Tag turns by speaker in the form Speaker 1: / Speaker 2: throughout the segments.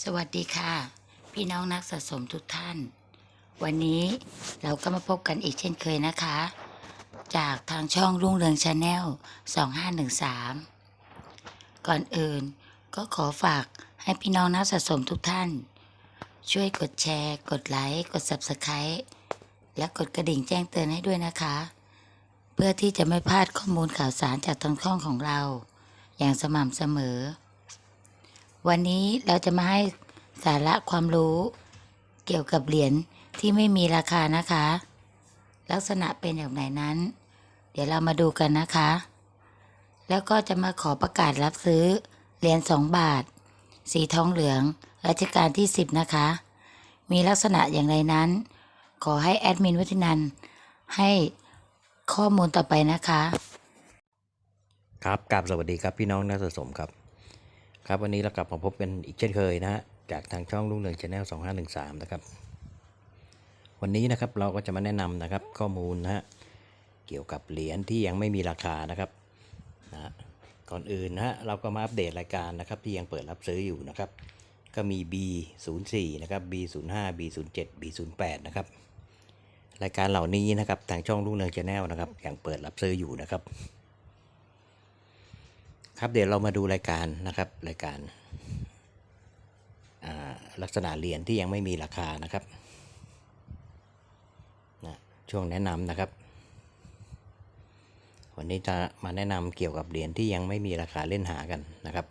Speaker 1: สวัสดีค่ะ พี่น้องนักสะสมทุกท่าน วันนี้เราก็มาพบกันอีกเช่นเคยนะคะ จากทางช่องรุ่งเรืองชาแนล 2513 ก่อนอื่นก็ขอฝากให้พี่น้องนักสะสมทุกท่าน ช่วยกดแชร์ กดไลค์กด Subscribe และกดกระดิ่งแจ้งเตือนให้ด้วยนะคะ เพื่อที่จะไม่พลาดข้อมูลข่าวสารจากทางช่องของเรา อย่างสม่ำเสมอ วันนี้เราจะมาให้สาระความรู้เกี่ยวกับเหรียญที่ไม่มีราคานะคะ ลักษณะเป็นอย่างไรนั้น เดี๋ยวเรามาดูกันนะคะ แล้วก็จะมาขอประกาศรับซื้อเหรียญ2บาท สีทองเหลืองรัชกาลที่ 10 นะคะ มีลักษณะอย่างไรนั้น ขอให้แอดมินวัฒนันให้ข้อมูลต่อไปนะคะ
Speaker 2: ครับกราบสวัสดีครับพี่น้องนักสะสมครับ ครับวันนี้เรากลับมาพบกันอีกเช่นเคยนะฮะจากทางช่องลุงเรืองชาแนล2513นะครับ วันนี้นะครับเราก็จะมาแนะนำนะครับข้อมูลนะฮะเกี่ยวกับเหรียญที่ยังไม่มีราคานะครับนะฮะก่อนอื่นนะฮะเราก็มาอัปเดตรายการนะครับที่ยังเปิดรับซื้ออยู่นะครับ ก็มี B04 นะครับ B05 B07 B08 นะครับรายการเหล่านี้นะครับทางช่องลุงเรืองชาแนลนะครับยังเปิดรับซื้ออยู่นะครับ ครับเดี๋ยวเรามาดูรายการนะครับรายการาลักษณะเหรียญที่ยังไม่มีราคานะครับนะช่วงแนะนำนะครับ วันนี้จะมาแนะนำเกี่ยวกับเหรียญที่ยังไม่มีราคาเล่นหากันนะครับ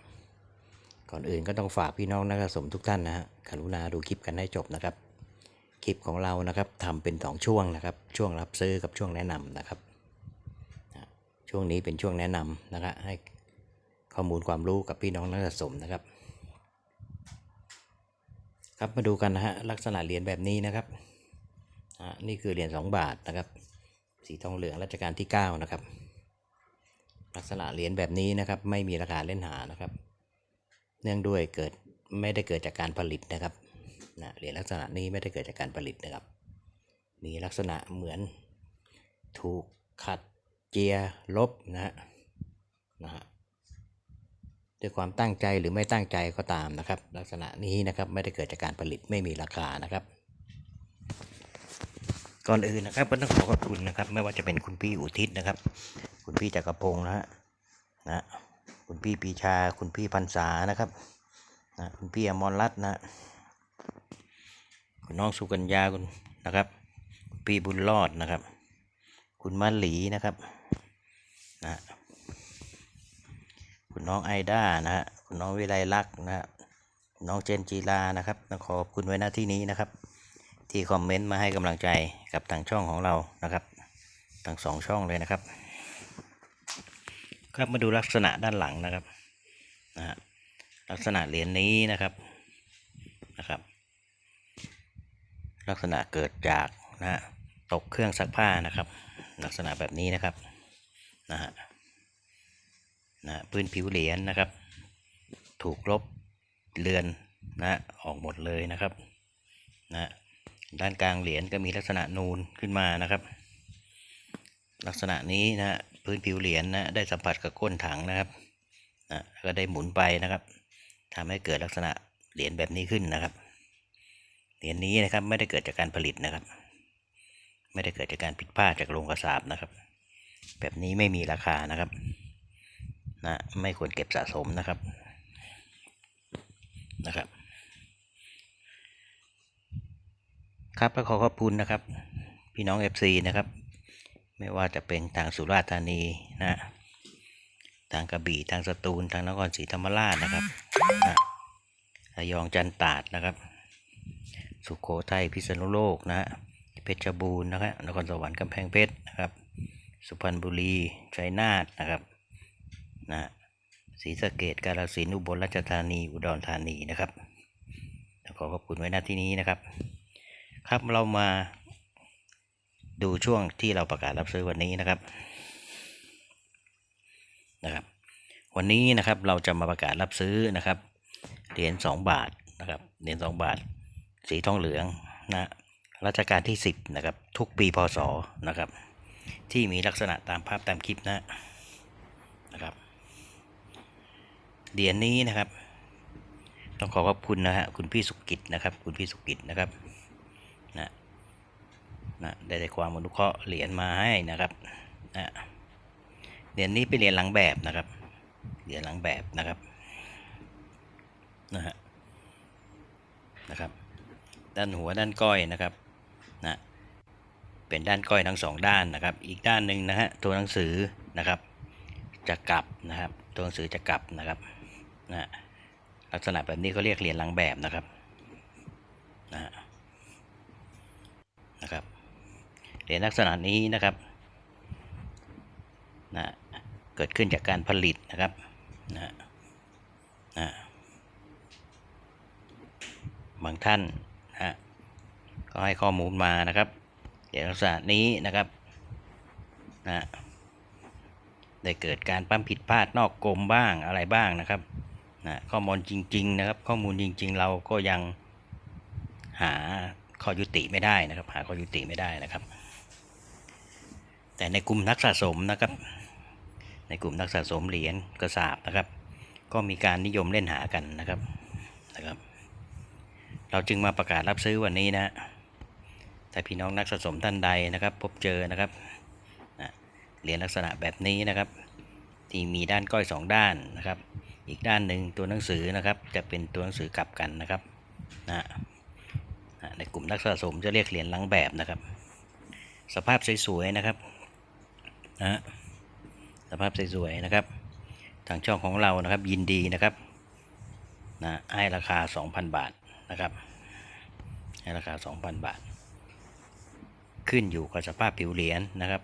Speaker 2: ก่อนอื่นก็ต้องฝากพี่น้องนักสะสมทุกท่านนะฮะกรุณาดูคลิปกันให้จบนะครับ คลิปของเรานะครับทำเป็นสองช่วงนะครับ ช่วงรับซื้อกับช่วงแนะนำนะครับช่วงนี้เป็นช่วงแนะนำนะครับให้ ข้อมูลความรู้กับพี่น้องนักสะสมนะครับ ครับมาดูกันนะฮะลักษณะเหรียญแบบนี้นะครับอ่านี่คือเหรียญ2บาทนะครับ สีทองเหลืองรัชกาลที่ 9 นะครับ ลักษณะเหรียญแบบนี้นะครับ ไม่มีราคาเล่นหานะครับ เนื่องด้วยเกิดไม่ได้เกิดจากการผลิตนะครับนะเหรียญลักษณะนี้ไม่ได้เกิดจากการผลิตนะครับ มีลักษณะเหมือนถูกขัดเจียลบนะฮะนะฮะ ด้วยความตั้งใจหรือไม่ตั้งใจก็ตามนะครับ ลักษณะนี้นะครับไม่ได้เกิดจากการผลิตไม่มีราคานะครับ ก่อนอื่นนะครับก็ต้องขอขอบคุณนะครับ ไม่ว่าจะเป็นคุณพี่อุทิศนะครับ คุณพี่จักรพงศ์นะฮะนะคุณพี่ปีชา คุณพี่พันษานะครับนะคุณพี่อมรรัตน์นะคุณน้องสุกัญญาคุณนะครับ คุณพี่บุญรอดนะครับ คุณมะหลีนะครับนะ คุณน้องไอด้านะฮะคุณน้องวิไลลักษ์นะฮะน้องเจนจีลานะครับขอบคุณไว้หน้าที่นี้นะครับ ที่คอมเมนต์มาให้กำลังใจกับทางช่องของเรานะครับทั้งสองช่องเลยนะครับ ครับมาดูลักษณะด้านหลังนะครับนะฮะลักษณะเหรียญนี้นะครับนะครับ ลักษณะเกิดจากนะฮะตกเครื่องซักผ้านะครับ ลักษณะแบบนี้นะครับนะฮะ นะพื้นผิวเหรียญนะครับ ถูกลบเลือนนะออกหมดเลยนะครับนะด้านกลางเหรียญก็มีลักษณะนูนขึ้นมานะครับ ลักษณะนี้นะพื้นผิวเหรียญนะได้สัมผัสกับก้นถังนะครับนะก็ได้หมุนไปนะครับทำให้เกิดลักษณะเหรียญแบบนี้ขึ้นนะครับเหรียญนี้นะครับไม่ได้เกิดจากการผลิตนะครับ ไม่ได้เกิดจากการผิดพลาดจากโรงกระสาบนะครับ แบบนี้ไม่มีราคานะครับ นะไม่ควรเก็บสะสมนะครับนะครับ ครับก็ขอขอบคุณนะครับ พี่น้อง FC นะครับ ไม่ว่าจะเป็นทางสุราษฎร์ธานีนะทางกระบี่ทางสตูลทางนครศรีธรรมราชนะครับนะระยองจันตาดนะครับ สุขโขทัยพิษณุโลกนะฮะเพชรบูรณ์นะครับนครสวรรค์กำแพงเพชรนะครับ สุพรรณบุรีชัยนาทนะครับ นะศรีสะเกดกาฬสินอุบลราชธานีอุดรธานีนะครับขอขอบคุณไว้หน้าที่นี้นะครับ ครับเรามาดูช่วงที่เราประกาศรับซื้อวันนี้นะครับนะครับ วันนี้นะครับเราจะมาประกาศรับซื้อนะครับเหรียญสองบาทนะครับเหรียญสองบาท สีทองเหลืองนะรัชกาลที่สิบนะครับทุกปีพศนะครับ ที่มีลักษณะตามภาพตามคลิปนะนะครับ เหรียญนี้นะครับ ต้องขอขอบคุณนะฮะคุณพี่สุกิจนะครับ คุณพี่สุกิจนะครับนะนะได้ได้ความอนุเคราะห์เหรียญมาให้นะครับนะเหรียญนี้เป็นเหรียญหลังแบบนะครับเหรียญหลังแบบนะครับนะฮะนะครับด้านหัวด้านก้อยนะครับนะเป็นด้านก้อยทั้งสองด้านนะครับ อีกด้านหนึ่งนะฮะตัวหนังสือนะครับ จะกลับนะครับ ตัวหนังสือจะกลับนะครับ นะลักษณะแบบนี้เขาเรียกเหรียญหลังแบบนะครับนะนะครับเหรียญลักษณะนี้นะครับนะเกิดขึ้นจากการผลิตนะครับนะนะบางท่านนะฮะก็ให้ข้อมูลมานะครับเหรียญลักษณะนี้นะครับนะได้เกิดการปั้มผิดพลาดนอกกรมบ้างอะไรบ้างนะครับ นะข้อมูลจริง ๆ นะครับ ข้อมูลจริง ๆ เราก็ยังหาข้อยุติไม่ได้นะครับ หาข้อยุติไม่ได้นะครับ แต่ในกลุ่มนักสะสมนะครับ ในกลุ่มนักสะสมเหรียญกระสาบนะครับ ก็มีการนิยมเล่นหากันนะครับนะครับ เราจึงมาประกาศรับซื้อวันนี้นะแต่พี่น้องนักสะสมท่านใดนะครับ พบเจอนะครับเหรียญลักษณะแบบนี้นะครับ ที่มีด้านก้อยสองด้านนะครับ อีกด้านหนึ่งตัวหนังสือนะครับ จะเป็นตัวหนังสือกลับกันนะครับนะในกลุ่มนักสะสมจะเรียกเหรียญหลังแบบนะครับ สภาพสวยๆนะครับนะสภาพสวยๆนะครับ ทางช่องของเรานะครับยินดีนะครับนะให้ราคา 2,000 บาทนะครับให้ราคา 2,000 บาท ขึ้นอยู่กับสภาพผิวเหรียญนะครับ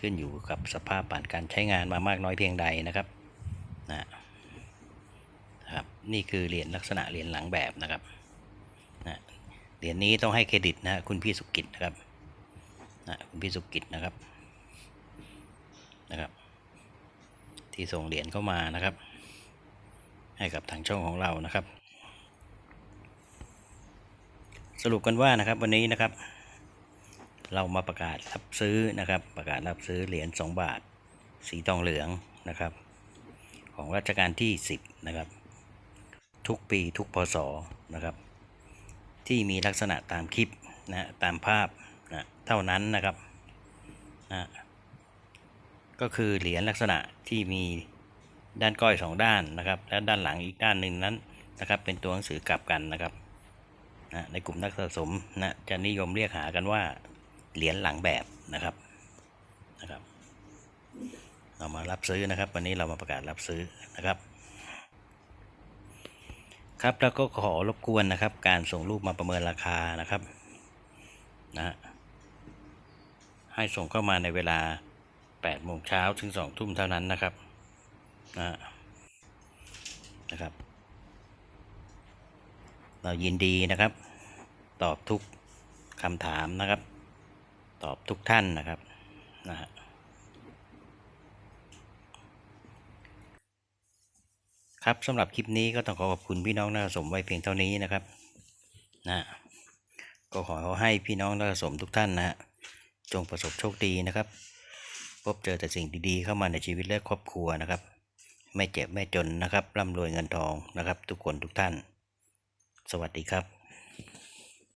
Speaker 2: ขึ้นอยู่กับสภาพผ่านการใช้งานมามากน้อยเพียงใดนะครับนะ นี่คือเหรียญลักษณะเหรียญหลังแบบนะครับนะเหรียญนี้ต้องให้เครดิตนะคุณพี่สุกิจนะครับนะคุณพี่สุกิจนะครับนะครับ ที่ส่งเหรียญเข้ามานะครับ ให้กับทางช่องของเรานะครับ สรุปกันว่านะครับวันนี้นะครับ เรามาประกาศรับซื้อนะครับ ประกาศรับซื้อเหรียญ2บาท สีทองเหลืองนะครับ ของรัชกาลที่ 10 นะครับ ทุกปีทุกพศนะครับ ที่มีลักษณะตามคลิปนะตามภาพนะเท่านั้นนะครับนะก็คือเหรียญลักษณะที่มีด้านก้อยสองด้านนะครับ และด้านหลังอีกด้านหนึ่งนั้นนะครับ เป็นตัวหนังสือกลับกันนะครับนะในกลุ่มนักสะสมนะจะนิยมเรียกหากันว่าเหรียญหลังแบบนะครับนะครับ เรามารับซื้อนะครับ วันนี้เรามาประกาศรับซื้อนะครับ ครับแล้วก็ขอรบกวนนะครับ การส่งรูปมาประเมินราคานะครับนะฮะให้ส่งเข้ามาในเวลา8โมงเช้าถึง2ทุ่มเท่านั้นนะครับนะฮะนะครับ เรายินดีนะครับ ตอบทุกคำถามนะครับ ตอบทุกท่านนะครับนะฮะ ครับสำหรับคลิปนี้ก็ต้องขอขอบคุณพี่น้องนักสมไว้เพียงเท่านี้นะครับนะก็ขอให้พี่น้องนักสมทุกท่านนะฮะจงประสบโชคดีนะครับ พบเจอแต่สิ่งดีๆเข้ามาในชีวิตและครอบครัวนะครับ ไม่เจ็บไม่จนนะครับร่ำรวยเงินทองนะครับ ทุกคนทุกท่าน สวัสดีครับ